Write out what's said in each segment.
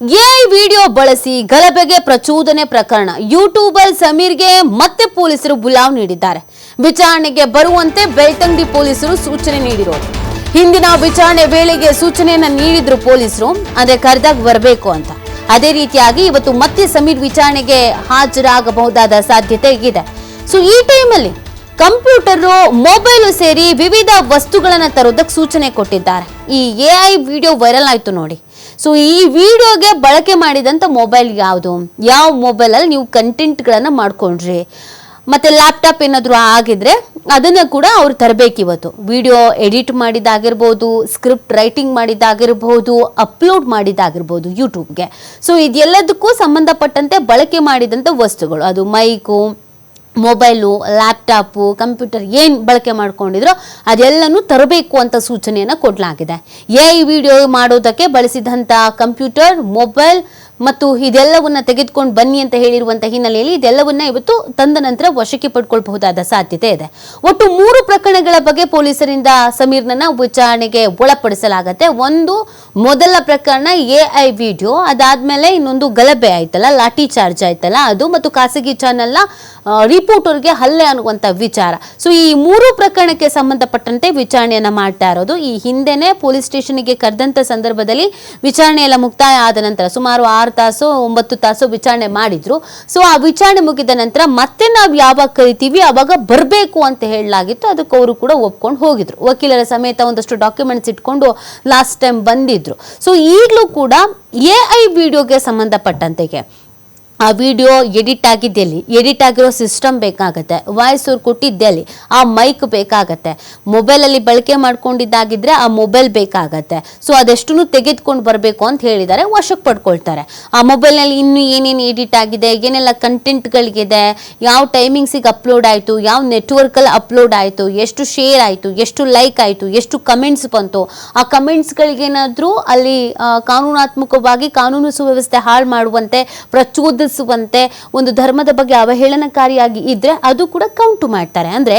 AI video ಬಳಸಿ ಗಲಭೆಗೆ ಪ್ರಚೋದನೆ ಪ್ರಕರಣ. ಯೂಟ್ಯೂಬರ್ ಸಮೀರ್ಗೆ ಮತ್ತೆ ಪೊಲೀಸರು ಬುಲಾವ್ ನೀಡಿದ್ದಾರೆ. ವಿಚಾರಣೆಗೆ ಬರುವಂತೆ ಬೆಳ್ತಂಗಡಿ ಪೊಲೀಸರು ಸೂಚನೆ ನೀಡಿರೋದು ಹಿಂದಿನ ವಿಚಾರಣೆ ವೇಳೆಗೆ ಸೂಚನೆಯನ್ನ ನೀಡಿದ್ರು ಪೊಲೀಸರು ಅಂದ್ರೆ ಕರೆದಾಗ ಬರಬೇಕು ಅಂತ. ಅದೇ ರೀತಿಯಾಗಿ ಇವತ್ತು ಮತ್ತೆ ಸಮೀರ್ ವಿಚಾರಣೆಗೆ ಹಾಜರಾಗಬಹುದಾದ ಸಾಧ್ಯತೆ ಇದೆ. ಸೊ ಈ ಟೈಮಲ್ಲಿ ಕಂಪ್ಯೂಟರು ಮೊಬೈಲು ಸೇರಿ ವಿವಿಧ ವಸ್ತುಗಳನ್ನು ತರೋದಕ್ಕೆ ಸೂಚನೆ ಕೊಟ್ಟಿದ್ದಾರೆ. ಈ ಎಐ ವಿಡಿಯೋ ವೈರಲ್ ಆಯ್ತು ನೋಡಿ. ಸೊ ಈ ವಿಡಿಯೋಗೆ ಬಳಕೆ ಮಾಡಿದಂಥ ಮೊಬೈಲ್ ಯಾವುದು? ಯಾವ ಮೊಬೈಲಲ್ಲಿ ನೀವು ಕಂಟೆಂಟ್ಗಳನ್ನು ಮಾಡ್ಕೊಂಡ್ರಿ? ಮತ್ತು ಲ್ಯಾಪ್ಟಾಪ್ ಏನಾದರೂ ಆಗಿದ್ರೆ ಅದನ್ನು ಕೂಡ ಅವ್ರು ತರಬೇಕು ಇವತ್ತು. ವಿಡಿಯೋ ಎಡಿಟ್ ಮಾಡಿದ್ದಾಗಿರ್ಬೋದು ಸ್ಕ್ರಿಪ್ಟ್ ರೈಟಿಂಗ್ ಮಾಡಿದ್ದಾಗಿರ್ಬೋದು ಅಪ್ಲೋಡ್ ಮಾಡಿದ್ದಾಗಿರ್ಬೋದು ಯೂಟ್ಯೂಬ್ಗೆ ಸೊ ಇದೆಲ್ಲದಕ್ಕೂ ಸಂಬಂಧಪಟ್ಟಂತೆ ಬಳಕೆ ಮಾಡಿದಂಥ ವಸ್ತುಗಳು. ಅದು ಮೈಕು ಮೊಬೈಲು, ಲ್ಯಾಪ್ಟಾಪು, ಕಂಪ್ಯೂಟರ್ ಏನು ಬಳಕೆ ಮಾಡ್ಕೊಂಡಿದ್ರೋ ಅದೆಲ್ಲನೂ ತರಬೇಕು ಅಂತ ಸೂಚನೆಯನ್ನು ಕೊಡಲಾಗಿದೆ. ಎ ವಿಡಿಯೋ ಮಾಡೋದಕ್ಕೆ ಬಳಸಿದಂಥ ಕಂಪ್ಯೂಟರ್, ಮೊಬೈಲ್ ಮತ್ತು ಇದೆಲ್ಲವನ್ನ ತೆಗೆದುಕೊಂಡು ಬನ್ನಿ ಅಂತ ಹೇಳಿರುವಂತ ಹಿನ್ನೆಲೆಯಲ್ಲಿ ಇದೆಲ್ಲವನ್ನ ಇವತ್ತು ತಂದ ನಂತರ ವಶಕ್ಕೆ ಪಡ್ಕೊಳ್ಬಹುದಾದ ಸಾಧ್ಯತೆ ಇದೆ. ಒಟ್ಟು ಮೂರು ಪ್ರಕರಣಗಳ ಬಗ್ಗೆ ಪೊಲೀಸರಿಂದ ಸಮೀರ್ನನ್ನ ವಿಚಾರಣೆಗೆ ಒಳಪಡಿಸಲಾಗತ್ತೆ. ಒಂದು, ಮೊದಲ ಪ್ರಕರಣ ಎ ಐ ವಿಡಿಯೋ. ಅದಾದ್ಮೇಲೆ ಇನ್ನೊಂದು ಗಲಭೆ ಆಯ್ತಲ್ಲ, ಲಾಠಿ ಚಾರ್ಜ್ ಆಯ್ತಲ್ಲ ಅದು ಮತ್ತು ಖಾಸಗಿ ಚಾನೆಲ್ನ ರಿಪೋರ್ಟರ್ಗೆ ಹಲ್ಲೆ ಅನ್ನುವಂಥ ವಿಚಾರ. ಸೊ ಈ ಮೂರು ಪ್ರಕರಣಕ್ಕೆ ಸಂಬಂಧಪಟ್ಟಂತೆ ವಿಚಾರಣೆಯನ್ನ ಮಾಡ್ತಾ ಇರೋದು. ಈ ಹಿಂದೆನೆ ಪೊಲೀಸ್ ಸ್ಟೇಷನ್ಗೆ ಕರೆದಂತ ಸಂದರ್ಭದಲ್ಲಿ ವಿಚಾರಣೆ ಎಲ್ಲ ಮುಕ್ತಾಯ ಆದ ನಂತರ ಸುಮಾರು ತಾಸು, ಒಂಬತ್ತು ತಾಸು ವಿಚಾರಣೆ ಮಾಡಿದ್ರು. ಸೊ ಆ ವಿಚಾರಣೆ ಮುಗಿದ ನಂತರ ಮತ್ತೆ ನಾವು ಯಾವಾಗ ಕರಿತೀವಿ, ಅವಾಗ ಬರಬೇಕು ಅಂತ ಹೇಳಲಾಗಿತ್ತು. ಅದಕ್ಕೆ ಅವರು ಕೂಡ ಒಪ್ಕೊಂಡು ಹೋಗಿದ್ರು. ವಕೀಲರ ಸಮೇತ ಒಂದಷ್ಟು ಡಾಕ್ಯುಮೆಂಟ್ಸ್ ಇಟ್ಕೊಂಡು ಲಾಸ್ಟ್ ಟೈಮ್ ಬಂದಿದ್ರು. ಸೊ ಈಗಲೂ ಕೂಡ ಎ ಐ ವಿಡಿಯೋಗೆ ಸಂಬಂಧಪಟ್ಟಂತೆಗೆ ಆ ವಿಡಿಯೋ ಎಡಿಟ್ ಆಗಿದ್ದೆಲ್ಲಿ, ಎಡಿಟ್ ಆಗಿರೋ ಸಿಸ್ಟಮ್ ಬೇಕಾಗತ್ತೆ ವಾಯ್ಸ್ ಅವ್ರು ಕೊಟ್ಟಿದ್ದೆಲ್ಲಿ ಆ ಮೈಕ್ ಬೇಕಾಗತ್ತೆ. ಮೊಬೈಲಲ್ಲಿ ಬಳಕೆ ಮಾಡ್ಕೊಂಡಿದ್ದಾಗಿದ್ರೆ ಆ ಮೊಬೈಲ್ ಬೇಕಾಗತ್ತೆ. ಸೊ ಅದೆಷ್ಟನ್ನು ತೆಗೆದುಕೊಂಡು ಬರಬೇಕು ಅಂತ ಹೇಳಿದ್ದಾರೆ, ವಶಕ್ಕೆ ಪಡ್ಕೊಳ್ತಾರೆ. ಆ ಮೊಬೈಲ್ನಲ್ಲಿ ಇನ್ನು ಏನೇನು ಎಡಿಟ್ ಆಗಿದೆ, ಏನೆಲ್ಲ ಕಂಟೆಂಟ್ಗಳಿಗಿದೆ, ಯಾವ ಟೈಮಿಂಗ್ಸಿಗೆ ಅಪ್ಲೋಡ್ ಆಯಿತು, ಯಾವ ನೆಟ್ವರ್ಕಲ್ಲಿ ಅಪ್ಲೋಡ್ ಆಯಿತು, ಎಷ್ಟು ಶೇರ್ ಆಯಿತು, ಎಷ್ಟು ಲೈಕ್ ಆಯಿತು, ಎಷ್ಟು ಕಮೆಂಟ್ಸ್ ಬಂತು, ಆ ಕಮೆಂಟ್ಸ್ಗಳಿಗೇನಾದರೂ ಅಲ್ಲಿ ಕಾನೂನಾತ್ಮಕವಾಗಿ ಕಾನೂನು ಸುವ್ಯವಸ್ಥೆ ಹಾಳು ಮಾಡುವಂತೆ ಪ್ರಚೋದಿಸುವಂತೆ ಒಂದು ಧರ್ಮದ ಬಗ್ಗೆ ಅವಹೇಳನಕಾರಿಯಾಗಿ ಇದ್ರೆ ಅದು ಕೂಡ ಕೌಂಟು ಮಾಡ್ತಾರೆ. ಅಂದ್ರೆ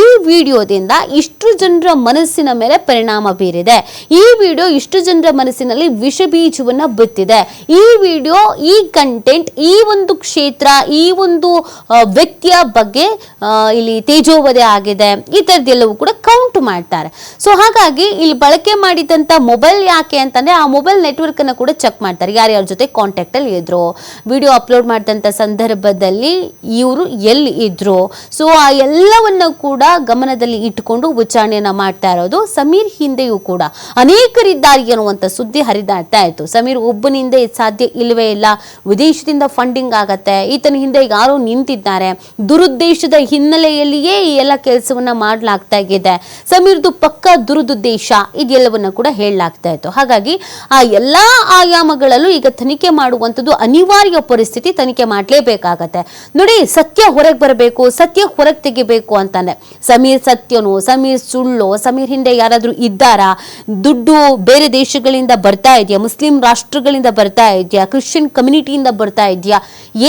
ಈ ವಿಡಿಯೋದಿಂದ ಇಷ್ಟು ಜನರ ಮನಸ್ಸಿನ ಮೇಲೆ ಪರಿಣಾಮ ಬೀರಿದೆ. ಈ ವಿಡಿಯೋ ಇಷ್ಟು ಜನರ ಮನಸ್ಸಿನಲ್ಲಿ ವಿಷ ಬೀಜವನ್ನ ಬಿತ್ತಿದೆ. ಈ ವಿಡಿಯೋ, ಈ ಕಂಟೆಂಟ್ ಈ ಒಂದು ಕ್ಷೇತ್ರ, ಈ ಒಂದು ವ್ಯಕ್ತಿಯ ಬಗ್ಗೆ ಇಲ್ಲಿ ತೇಜೋವಧೆ ಆಗಿದೆ. ಈ ಥರದ್ದೆಲ್ಲವೂ ಕೂಡ ಕೌಂಟ್ ಮಾಡ್ತಾರೆ. ಸೊ ಹಾಗಾಗಿ ಇಲ್ಲಿ ಬಳಕೆ ಮಾಡಿದಂಥ ಮೊಬೈಲ್ ಯಾಕೆ ಅಂತಂದ್ರೆ ಆ ಮೊಬೈಲ್ ನೆಟ್ವರ್ಕ್ ಅನ್ನ ಕೂಡ ಚೆಕ್ ಮಾಡ್ತಾರೆ. ಯಾರ್ಯಾರ ಜೊತೆ ಕಾಂಟ್ಯಾಕ್ಟ್ ಅಲ್ಲಿ ಇದ್ರು. ವಿಡಿಯೋ ಅಪ್ಲೋಡ್ ಮಾಡಿದಂಥ ಸಂದರ್ಭದಲ್ಲಿ ಇವರು ಎಲ್ಲಿ ಇದ್ರು. ಸೊ ಆ ಎಲ್ಲವನ್ನು ಕೂಡ ಗಮನದಲ್ಲಿ ಇಟ್ಟುಕೊಂಡು ವಿಚಾರಣೆಯನ್ನು ಮಾಡ್ತಾ ಇರೋದು ಸಮೀರ್ ಹಿಂದೆಯೂ ಕೂಡ. ಅನೇಕರಿದ್ದಾರೆ ಅನ್ನುವಂಥ ಸುದ್ದಿ ಹರಿದಾಡ್ತಾ ಇತ್ತು. ಸಮೀರ್ ಒಬ್ಬನಿಂದ ಸಾಧ್ಯ ಇಲ್ಲವೇ ಇಲ್ಲ. ವಿದೇಶದಿಂದ ಫಂಡಿಂಗ್ ಆಗತ್ತೆ. ಈತನ ಹಿಂದೆ ಯಾರೋ ನಿಂತಿದ್ದಾರೆ. ದುರುದ್ದೇಶದ ಹಿನ್ನೆಲೆಯಲ್ಲಿಯೇ ಈ ಎಲ್ಲ ಕೆಲಸವನ್ನ ಮಾಡಲಾಗ್ತಾ ಇದೆ. ಸಮೀರ್ದು ಪಕ್ಕ ದುರುದ್ದೇಶ ಇದೆಲ್ಲವನ್ನ ಕೂಡ ಹೇಳಲಾಗ್ತಾ ಇತ್ತು. ಹಾಗಾಗಿ ಆ ಎಲ್ಲಾ ಆಯಾಮಗಳಲ್ಲೂ ಈಗ ತನಿಖೆ ಮಾಡುವಂಥದ್ದು ಅನಿವಾರ್ಯ ಪರಿಸ್ಥಿತಿ ತನಿಖೆ ಮಾಡಲೇಬೇಕಾಗತ್ತೆ. ನೋಡಿ, ಸತ್ಯ ಹೊರಗೆ ಬರಬೇಕು, ಸತ್ಯ ಹೊರಗೆ ತೆಗಿಬೇಕು ಅಂತಾನೆ. ಸಮೀರ್ ಸತ್ಯನೋ, ಸಮೀರ್ ಸುಳ್ಳು, ಸಮೀರ್ ಹಿಂದೆ ಯಾರಾದರೂ ಇದ್ದಾರಾ? ದುಡ್ಡು ಬೇರೆ ದೇಶಗಳಿಂದ ಬರ್ತಾ ಇದೆಯಾ? ಮುಸ್ಲಿಂ ರಾಷ್ಟ್ರಗಳಿಂದ ಬರ್ತಾ ಇದೆಯಾ? ಕ್ರಿಶ್ಚಿಯನ್ ಕಮ್ಯುನಿಟಿಯಿಂದ ಬರ್ತಾ ಇದೆಯಾ?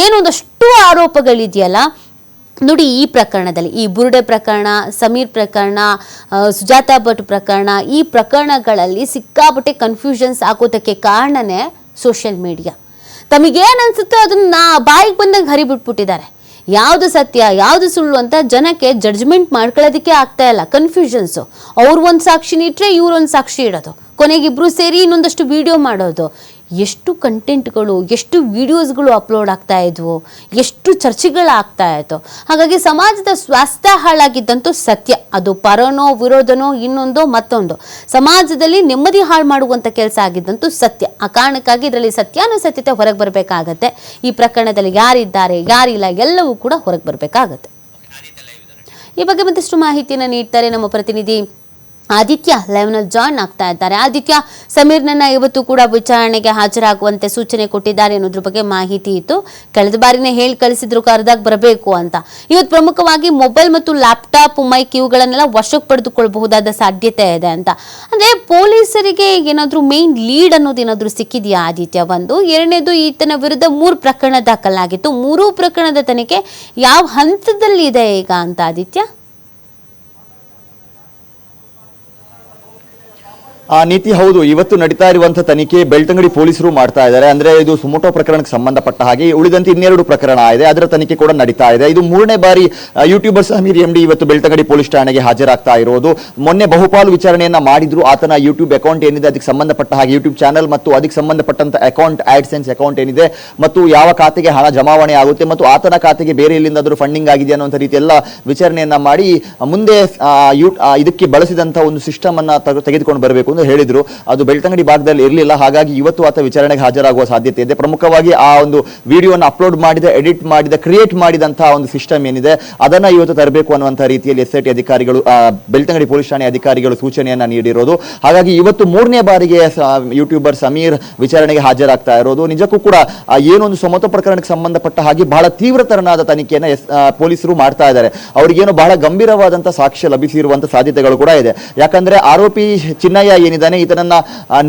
ಏನೊಂದಷ್ಟು ಆರೋಪಗಳಿದೆಯಲ್ಲ. ನೋಡಿ, ಈ ಪ್ರಕರಣದಲ್ಲಿ, ಈ ಬುರುಡೆ ಪ್ರಕರಣ, ಸಮೀರ್ ಪ್ರಕರಣ ಸುಜಾತಾ ಭಟ್ ಪ್ರಕರಣ, ಈ ಪ್ರಕರಣಗಳಲ್ಲಿ ಸಿಕ್ಕಾಪಟ್ಟೆ ಕನ್ಫ್ಯೂಷನ್ಸ್ ಆಗೋದಕ್ಕೆ ಕಾರಣನೇ ಸೋಷಿಯಲ್ ಮೀಡಿಯಾ ತಮಗೇನು ಅನ್ಸುತ್ತೋ ಅದನ್ನ ಬಾಯಿಗೆ ಬಂದಂಗೆ ಹರಿಬಿಟ್ಬಿಟ್ಟಿದ್ದಾರೆ. ಯಾವುದು ಸತ್ಯ, ಯಾವುದು ಸುಳ್ಳು ಅಂತ ಜನಕ್ಕೆ ಜಡ್ಜ್ಮೆಂಟ್ ಮಾಡ್ಕೊಳ್ಳೋದಕ್ಕೆ ಆಗ್ತಾ ಇಲ್ಲ ಕನ್ಫ್ಯೂಷನ್ಸು ಅವ್ರು ಒಂದು ಸಾಕ್ಷಿ ಇಟ್ಟರೆ ಇವ್ರೊಂದು ಸಾಕ್ಷಿ ಇಡೋದು. ಕೊನೆಗಿಬ್ರು ಸೇರಿ ಇನ್ನೊಂದಷ್ಟು ವಿಡಿಯೋ ಮಾಡೋದು. ಎಷ್ಟು ಕಂಟೆಂಟ್ಗಳು ಎಷ್ಟು ವಿಡಿಯೋಸ್ಗಳು ಅಪ್ಲೋಡ್ ಆಗ್ತಾ ಇದ್ವು, ಎಷ್ಟು ಚರ್ಚೆಗಳು ಆಗ್ತಾ ಇತ್ತು. ಹಾಗಾಗಿ ಸಮಾಜದ ಸ್ವಾಸ್ಥ್ಯ ಹಾಳಾಗಿದ್ದಂತೂ ಸತ್ಯ. ಅದು ಪರನೋ, ವಿರೋಧನೋ, ಇನ್ನೊಂದೋ, ಮತ್ತೊಂದು. ಸಮಾಜದಲ್ಲಿ ನೆಮ್ಮದಿ ಹಾಳು ಮಾಡುವಂಥ ಕೆಲಸ ಆಗಿದ್ದಂತೂ ಸತ್ಯ. ಆ ಕಾರಣಕ್ಕಾಗಿ ಇದರಲ್ಲಿ ಸತ್ಯಾನುಸತ್ಯತೆ ಹೊರಗೆ ಬರಬೇಕಾಗತ್ತೆ. ಈ ಪ್ರಕರಣದಲ್ಲಿ ಯಾರಿದ್ದಾರೆ, ಯಾರಿಲ್ಲ, ಎಲ್ಲವೂ ಕೂಡ ಹೊರಗೆ ಬರಬೇಕಾಗತ್ತೆ. ಈ ಬಗ್ಗೆ ಮತ್ತಷ್ಟು ಮಾಹಿತಿಯನ್ನು ನೀಡ್ತಾರೆ ನಮ್ಮ ಪ್ರತಿನಿಧಿ ಆದಿತ್ಯ ಲೈವ್ನಲ್ಲಿ ಜಾಯ್ನ್ ಆಗ್ತಾ ಇದ್ದಾರೆ. ಆದಿತ್ಯ ಸಮೀರ್ನನ್ನ ಇವತ್ತು ಕೂಡ ವಿಚಾರಣೆಗೆ ಹಾಜರಾಗುವಂತೆ ಸೂಚನೆ ಕೊಟ್ಟಿದ್ದಾರೆ ಅನ್ನೋದ್ರ ಬಗ್ಗೆ ಮಾಹಿತಿ ಇತ್ತು. ಕಳೆದ ಬಾರಿನೇ ಹೇಳಿ ಕಳಿಸಿದ್ರು ಕರೆದಾಗ ಬರಬೇಕು ಅಂತ. ಇವತ್ತು ಪ್ರಮುಖವಾಗಿ ಮೊಬೈಲ್ ಮತ್ತು ಲ್ಯಾಪ್ಟಾಪ್ ಮೈಕ್ ಇವುಗಳನ್ನೆಲ್ಲ ವಶಕ್ಕೆ ಪಡೆದುಕೊಳ್ಳಬಹುದಾದ ಸಾಧ್ಯತೆ ಇದೆ ಅಂತ. ಅಂದ್ರೆ ಪೊಲೀಸರಿಗೆ ಏನಾದರೂ ಮೇನ್ ಲೀಡ್ ಅನ್ನೋದು ಏನಾದರೂ ಸಿಕ್ಕಿದೆಯಾ ಆದಿತ್ಯ? ಒಂದು. ಎರಡನೇದು, ಈತನ ವಿರುದ್ಧ ಮೂರು ಪ್ರಕರಣ ದಾಖಲಾಗಿತ್ತು. ಮೂರೂ ಪ್ರಕರಣದ ತನಿಖೆ ಯಾವ ಹಂತದಲ್ಲಿ ಇದೆ ಈಗ ಅಂತ ಆದಿತ್ಯ? ಆ ನೀತಿ ಹೌದು, ಇವತ್ತು ನಡೀತಾ ಇರುವಂತಹ ತನಿಖೆ ಬೆಳ್ತಂಗಡಿ ಪೊಲೀಸರು ಮಾಡ್ತಾ ಇದ್ದಾರೆ. ಅಂದ್ರೆ ಇದು ಸುಮೋಟೋ ಪ್ರಕರಣಕ್ಕೆ ಸಂಬಂಧಪಟ್ಟ ಹಾಗೆ, ಉಳಿದಂತೆ ಇನ್ನೆರಡು ಪ್ರಕರಣ ಇದೆ. ಅದರ ತನಿಖೆ ಕೂಡ ನಡೀತಾ ಇದೆ. ಇದು ಮೂರನೇ ಬಾರಿ ಯೂಟ್ಯೂಬರ್ ಸಮೀರ್ ಎಂಡಿ ಇವತ್ತು ಬೆಳ್ತಂಗಡಿ ಪೊಲೀಸ್ ಠಾಣೆಗೆ ಹಾಜರಾಗ್ತಾ ಇರೋದು. ಮೊನ್ನೆ ಬಹುಪಾಲು ವಿಚಾರಣೆಯನ್ನ ಮಾಡಿದ್ರು. ಆತನ ಯೂಟ್ಯೂಬ್ ಅಕೌಂಟ್ ಏನಿದೆ, ಅದಕ್ಕೆ ಸಂಬಂಧಪಟ್ಟ ಹಾಗೆ ಯೂಟ್ಯೂಬ್ ಚಾನಲ್ ಮತ್ತು ಅದಕ್ಕೆ ಸಂಬಂಧಪಟ್ಟಂತ ಅಕೌಂಟ್ ಆಡ್ಸೆನ್ಸ್ ಅಕೌಂಟ್ ಏನಿದೆ ಮತ್ತು ಯಾವ ಖಾತೆಗೆ ಹಣ ಜಮಾವಣೆ ಆಗುತ್ತೆ ಮತ್ತು ಆತನ ಖಾತೆಗೆ ಬೇರೆ ಎಲ್ಲಿಂದಾದರೂ ಫಂಡಿಂಗ್ ಆಗಿದೆ ಅನ್ನೋಂಥ ರೀತಿ ಎಲ್ಲ ವಿಚಾರಣೆಯನ್ನ ಮಾಡಿ, ಮುಂದೆ ಇದಕ್ಕೆ ಬಳಸಿದಂತ ಒಂದು ಸಿಸ್ಟಮ್ ಅನ್ನ ತೆಗೆದುಕೊಂಡು ಬರಬೇಕು. ಅಂತ ಹೇಳಿದ್ರು. ಅದು ಬೆಳ್ತಂಗಡಿ ಭಾಗದಲ್ಲಿ ಇರಲಿಲ್ಲ. ಹಾಗಾಗಿ ಇವತ್ತು ಆತ ವಿಚಾರಣೆಗೆ ಹಾಜರಾಗುವ ಸಾಧ್ಯತೆ ಇದೆ. ಪ್ರಮುಖವಾಗಿ ಆ ಒಂದು ವಿಡಿಯೋನ ಅಪ್ಲೋಡ್ ಮಾಡಿದ, ಎಡಿಟ್ ಮಾಡಿದ, ಕ್ರಿಯೇಟ್ ಮಾಡಿದಂತಹ ಒಂದು ಸಿಸ್ಟಮ್ ಏನಿದೆ, ಅದನ್ನ ಇವತ್ತು ತರಬೇಕು ಅನ್ನುವಂಥ ರೀತಿಯಲ್ಲಿ ಎಸ್ ಐ ಟಿ ಅಧಿಕಾರಿಗಳು ಬೆಳ್ತಂಗಡಿ ಪೊಲೀಸ್ ಠಾಣೆ ಅಧಿಕಾರಿಗಳು ಸೂಚನೆಯನ್ನ ನೀಡಿರೋದು. ಹಾಗಾಗಿ ಇವತ್ತು ಮೂರನೇ ಬಾರಿಗೆ ಯೂಟ್ಯೂಬರ್ ಸಮೀರ್ ವಿಚಾರಣೆಗೆ ಹಾಜರಾಗ್ತಾ ಇರೋದು. ನಿಜಕ್ಕೂ ಕೂಡ ಏನೊಂದು ಸಮತ ಪ್ರಕರಣಕ್ಕೆ ಸಂಬಂಧಪಟ್ಟ ಹಾಗೆ ಬಹಳ ತೀವ್ರತರನಾದ ತನಿಖೆಯನ್ನ ಪೊಲೀಸರು ಮಾಡ್ತಾ ಇದ್ದಾರೆ. ಅವರಿಗೇನು ಬಹಳ ಗಂಭೀರವಾದಂತಹ ಸಾಕ್ಷ್ಯ ಲಭಿಸಿರುವಂತಹ ಸಾಧ್ಯತೆಗಳು ಕೂಡ ಇದೆ. ಯಾಕಂದ್ರೆ ಆರೋಪಿ ಚಿನ್ನಯ್ಯ ಏನಿದ್ದಾನೆ, ಈತನನ್ನ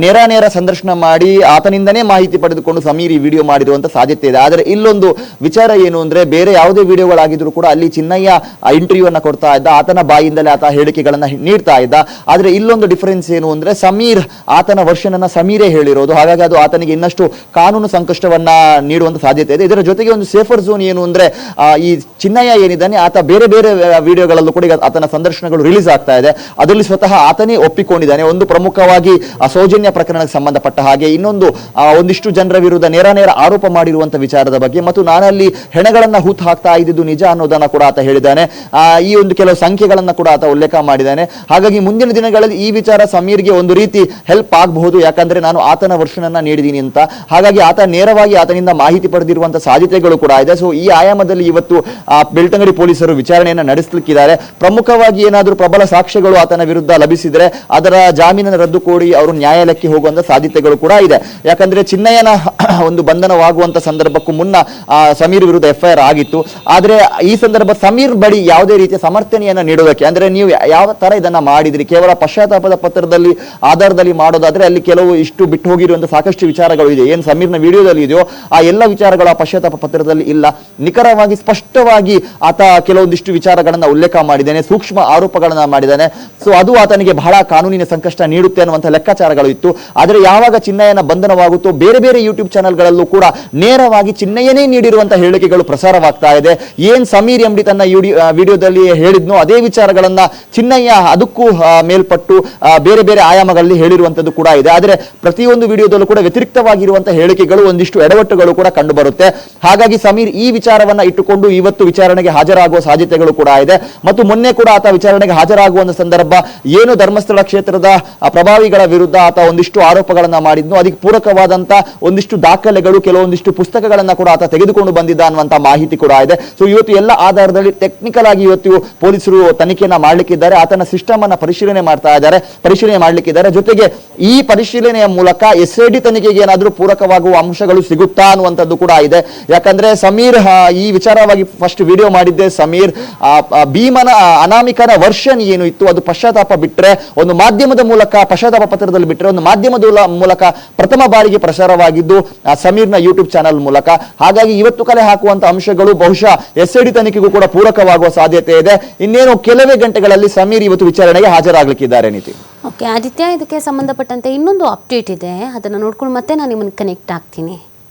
ನೇರ ನೇರ ಸಂದರ್ಶನ ಮಾಡಿ ಆತನಿಂದನೇ ಮಾಹಿತಿ ಪಡೆದುಕೊಂಡು ಸಮೀರ್ ಈ ವಿಡಿಯೋ ಮಾಡಿರುವಂತ ಸಾಧ್ಯತೆ ಇದೆ. ಆದರೆ ಇಲ್ಲೊಂದು ವಿಚಾರ ಏನು ಅಂದ್ರೆ, ಬೇರೆ ಯಾವುದೇ ವಿಡಿಯೋಗಳಾಗಿದ್ರು ಕೂಡ ಅಲ್ಲಿ ಚಿನ್ನಯ್ಯ ಇಂಟರ್ವ್ಯೂ ಅನ್ನ ಕೊಡ್ತಾ ಇದ್ದ, ಆತನ ಬಾಯಿಂದಲೇ ಆತ ಹೇಳಿಕೆಗಳನ್ನ ನೀಡ್ತಾ ಇದ್ದ. ಆದ್ರೆ ಇಲ್ಲೊಂದು ಡಿಫರೆನ್ಸ್ ಏನು ಅಂದ್ರೆ, ಸಮೀರ್ ಆತನ ವರ್ಷನ್ ಅನ್ನ ಸಮೀರೇ ಹೇಳಿರೋದು. ಹಾಗಾಗಿ ಅದು ಆತನಿಗೆ ಇನ್ನಷ್ಟು ಕಾನೂನು ಸಂಕಷ್ಟವನ್ನ ನೀಡುವಂತ ಸಾಧ್ಯತೆ ಇದೆ. ಇದರ ಜೊತೆಗೆ ಒಂದು ಸೇಫರ್ ಝೋನ್ ಏನು ಅಂದ್ರೆ ಈ ಚಿನ್ನಯ್ಯ ಏನಿದ್ದಾನೆ, ಆತ ಬೇರೆ ಬೇರೆ ವಿಡಿಯೋಗಳಲ್ಲೂ ಕೂಡ ಆತನ ಸಂದರ್ಶನಗಳು ರಿಲೀಸ್ ಆಗ್ತಾ ಇದೆ. ಅದರಲ್ಲಿ ಸ್ವತಃ ಆತನೇ ಒಪ್ಪಿಕೊಂಡಿದ್ದಾನೆ. ಒಂದು ಪ್ರಮುಖವಾಗಿ ಸೌಜನ್ಯ ಪ್ರಕರಣಕ್ಕೆ ಸಂಬಂಧಪಟ್ಟ ಹಾಗೆ ಇನ್ನೊಂದು ಒಂದಿಷ್ಟು ಜನರ ವಿರುದ್ಧ ನೇರ ನೇರ ಆರೋಪ ಮಾಡಿರುವಂತಹ ವಿಚಾರದ ಬಗ್ಗೆ ಮತ್ತು ನಾನಲ್ಲಿ ಹೆಣಗಳನ್ನು ಹೂತು ಹಾಕ್ತಾ ಇದ್ದಿದ್ದು ನಿಜ ಅನ್ನೋದನ್ನ ಕೂಡ ಆತ ಹೇಳಿದ್ದಾನೆ. ಈ ಒಂದು ಕೆಲವು ಸಂಖ್ಯೆಗಳನ್ನ ಕೂಡ ಆತ ಉಲ್ಲೇಖ ಮಾಡಿದ್ದಾನೆ. ಹಾಗಾಗಿ ಮುಂದಿನ ದಿನಗಳಲ್ಲಿ ಈ ವಿಚಾರ ಸಮೀರ್ಗೆ ಒಂದು ರೀತಿ ಹೆಲ್ಪ್ ಆಗಬಹುದು, ಯಾಕಂದ್ರೆ ನಾನು ಆತನ ವರ್ಷನನ್ನ ನೀಡಿದ್ದೀನಿ ಅಂತ. ಹಾಗಾಗಿ ಆತ ನೇರವಾಗಿ ಆತನಿಂದ ಮಾಹಿತಿ ಪಡೆದಿರುವಂತ ಸಾಧ್ಯತೆಗಳು ಕೂಡ ಇದೆ. ಸೊ ಈ ಆಯಾಮದಲ್ಲಿ ಇವತ್ತು ಬೆಳ್ತಂಗಡಿ ಪೊಲೀಸರು ವಿಚಾರಣೆಯನ್ನು ನಡೆಸಲಿಕ್ಕಿದ್ದಾರೆ. ಪ್ರಮುಖವಾಗಿ ಏನಾದರೂ ಪ್ರಬಲ ಸಾಕ್ಷ್ಯಗಳು ಆತನ ವಿರುದ್ಧ ಲಭಿಸಿದರೆ ಅದರ ಜಾಮೀನನ್ನು ರದ್ದು ಕೋರಿ ಅವರು ನ್ಯಾಯಾಲಯಕ್ಕೆ ಹೋಗುವಂತ ಸಾಧ್ಯತೆಗಳು ಕೂಡ ಇದೆ. ಯಾಕಂದ್ರೆ ಚಿನ್ನಯ್ಯನ ಒಂದು ಬಂಧನವಾಗುವಂತ ಸಂದರ್ಭಕ್ಕೂ ಮುನ್ನ ಸಮೀರ್ ವಿರುದ್ಧ ಎಫ್ಐಆರ್ ಆಗಿತ್ತು. ಆದ್ರೆ ಈ ಸಂದರ್ಭ ಸಮೀರ್ ಬಳಿ ಯಾವುದೇ ರೀತಿಯ ಸಮರ್ಥನೆಯನ್ನ ನೀಡೋದಕ್ಕೆ, ಅಂದ್ರೆ ನೀವು ಯಾವ ತರ ಇದನ್ನ ಮಾಡಿದ್ರಿ, ಕೇವಲ ಪಶ್ಚಾತ್ತಾಪದ ಪತ್ರದಲ್ಲಿ, ಆಧಾರದಲ್ಲಿ ಮಾಡೋದಾದ್ರೆ ಅಲ್ಲಿ ಕೆಲವು ಇಷ್ಟು ಬಿಟ್ಟು ಹೋಗಿರುವಂತ ಸಾಕಷ್ಟು ವಿಚಾರಗಳು ಇದೆ. ಏನ್ ಸಮೀರ್ನ ವಿಡಿಯೋದಲ್ಲಿ ಇದೆಯೋ, ಆ ಎಲ್ಲ ವಿಚಾರಗಳು ಆ ಪಶ್ಚಾತ್ತಾಪ ಪತ್ರದಲ್ಲಿ ಇಲ್ಲ. ನಿಖರವಾಗಿ ಸ್ಪಷ್ಟವಾಗಿ ಆತ ಕೆಲವೊಂದಿಷ್ಟು ವಿಚಾರಗಳನ್ನ ಉಲ್ಲೇಖ ಮಾಡಿದ್ದಾನೆ, ಸೂಕ್ಷ್ಮ ಆರೋಪಗಳನ್ನ ಮಾಡಿದ್ದಾನೆ. ಸೊ ಅದು ಆತನಿಗೆ ಬಹಳ ಕಾನೂನಿನ ಸಂಕಷ್ಟ ನೀಡುತ್ತೆ ಅನ್ನುವಂಥ ಲೆಕ್ಕಾಚಾರಗಳು ಇತ್ತು. ಆದರೆ ಯಾವಾಗ ಚಿನ್ನಯ್ಯನ ಬಂಧನವಾಗುತ್ತೋ ಬೇರೆ ಬೇರೆ ಯೂಟ್ಯೂಬ್ ಚಾನೆಲ್ಗಳಲ್ಲೂ ಕೂಡ ನೇರವಾಗಿ ಚಿನ್ನಯ್ಯನೇ ನೀಡಿರುವಂತಹ ಹೇಳಿಕೆಗಳು ಪ್ರಸಾರವಾಗ್ತಾ ಇದೆ. ಏನ್ ಸಮೀರ್ ಎಂಬಿ ತನ್ನ ವಿಡಿಯೋದಲ್ಲಿ ಹೇಳಿದ್ನೋ ಅದೇ ವಿಚಾರಗಳನ್ನ ಚಿನ್ನಯ್ಯ ಅದಕ್ಕೂ ಮೇಲ್ಪಟ್ಟು ಬೇರೆ ಬೇರೆ ಆಯಾಮಗಳಲ್ಲಿ ಹೇಳಿರುವಂತದ್ದು ಕೂಡ ಇದೆ. ಆದರೆ ಪ್ರತಿಯೊಂದು ವಿಡಿಯೋದಲ್ಲೂ ಕೂಡ ವ್ಯತಿರಿಕ್ತವಾಗಿರುವಂತಹ ಹೇಳಿಕೆಗಳು ಒಂದಿಷ್ಟು ಎಡವಟ್ಟುಗಳು ಕೂಡ ಕಂಡು ಬರುತ್ತೆ ಹಾಗಾಗಿ ಸಮೀರ್ ಈ ವಿಚಾರವನ್ನ ಇಟ್ಟುಕೊಂಡು ಇವತ್ತು ವಿಚಾರಣೆಗೆ ಹಾಜರಾಗುವ ಸಾಧ್ಯತೆಗಳು ಕೂಡ ಇದೆ. ಮತ್ತು ಮೊನ್ನೆ ಕೂಡ ಆತ ವಿಚಾರಣೆಗೆ ಹಾಜರಾಗುವ ಸಂದರ್ಭ, ಏನು ಧರ್ಮಸ್ಥಳ ಕ್ಷೇತ್ರದ ಪ್ರಭಾವಿಗಳ ವಿರುದ್ಧ ಆತ ಒಂದಿಷ್ಟು ಆರೋಪಗಳನ್ನ ಮಾಡಿದ್ನು. ಅದಕ್ಕೆ ಪೂರಕವಾದಂತ ಒಂದಿಷ್ಟು ದಾಖಲೆಗಳು, ಕೆಲವೊಂದಿಷ್ಟು ಪುಸ್ತಕಗಳನ್ನ ಕೂಡ ಆತ ತೆಗೆದುಕೊಂಡು ಬಂದಿದ್ದ ಅನ್ನುವಂತ ಮಾಹಿತಿ ಕೂಡ ಇದೆ. ಸೊ ಇವತ್ತು ಎಲ್ಲ ಆಧಾರದಲ್ಲಿ ಟೆಕ್ನಿಕಲ್ ಆಗಿ ಇವತ್ತು ಪೊಲೀಸರು ತನಿಖೆಯನ್ನ ಮಾಡ್ಲಿಕ್ಕಿದ್ದಾರೆ. ಆತನ ಸಿಸ್ಟಮ್ ಅನ್ನ ಪರಿಶೀಲನೆ ಮಾಡ್ತಾ ಇದ್ದಾರೆ. ಪರಿಶೀಲನೆ ಮಾಡ್ಲಿಕ್ಕಿದ್ದಾರೆ. ಜೊತೆಗೆ ಈ ಪರಿಶೀಲನೆಯ ಮೂಲಕ ಎಸ್ ಐ ಡಿ ತನಿಖೆಗೆ ಏನಾದರೂ ಪೂರಕವಾಗುವ ಅಂಶಗಳು ಸಿಗುತ್ತಾ ಅನ್ನುವಂಥದ್ದು ಕೂಡ ಇದೆ. ಯಾಕಂದ್ರೆ ಸಮೀರ್ ಈ ವಿಚಾರವಾಗಿ ಫಸ್ಟ್ ವಿಡಿಯೋ ಮಾಡಿದ್ದೆ. ಸಮೀರ್ ಭೀಮನ ಅನಾಮಿಕನ ವರ್ಷನ್ ಏನು ಇತ್ತು, ಅದು ಪಶ್ಚಾತ್ತಾಪ ಬಿಟ್ಟರೆ ಒಂದು ಮಾಧ್ಯಮದ ಮೂಲಕ ಪಶ್ಚಾತ್ತಾಪ ಪತ್ರದಲ್ಲಿ ಬಿಟ್ಟರೆ ಒಂದು ಮಾಧ್ಯಮದ ಮೂಲಕ ಪ್ರಥಮ ಬಾರಿಗೆ ಪ್ರಸಾರವಾಗಿದ್ದು ಸಮೀರ್ನ ಯೂಟ್ಯೂಬ್ ಚಾನಲ್ ಮೂಲಕ. ಹಾಗಾಗಿ ಇವತ್ತು ಕಲೆ ಹಾಕುವಂತ ಅಂಶಗಳು ಬಹುಶಃ ಎಸ್ ಐ ಡಿ ತನಿಖೆಗೂ ಕೂಡ ಪೂರಕವಾಗುವ ಸಾಧ್ಯತೆ ಇದೆ. ಇನ್ನೇನು ಕೆಲವೇ ಗಂಟೆಗಳಲ್ಲಿ ಸಮೀರ್ ಇವತ್ತು ವಿಚಾರಣೆಗೆ ಹಾಜರಾಗಲಿಕ್ಕಿದ್ದಾರೆ ನೀತಿ ಓಕೆ, ಆದಿತ್ಯ, ಇದಕ್ಕೆ ಸಂಬಂಧಪಟ್ಟಂತೆ ಇನ್ನೊಂದು ಅಪ್ಡೇಟ್ ಇದೆ. ಅದನ್ನು ನೋಡ್ಕೊಂಡು ಮತ್ತೆ ನಾನು ನಿಮ್ಮನ್ನು ಕನೆಕ್ಟ್ ಆಗ್ತೀನಿ.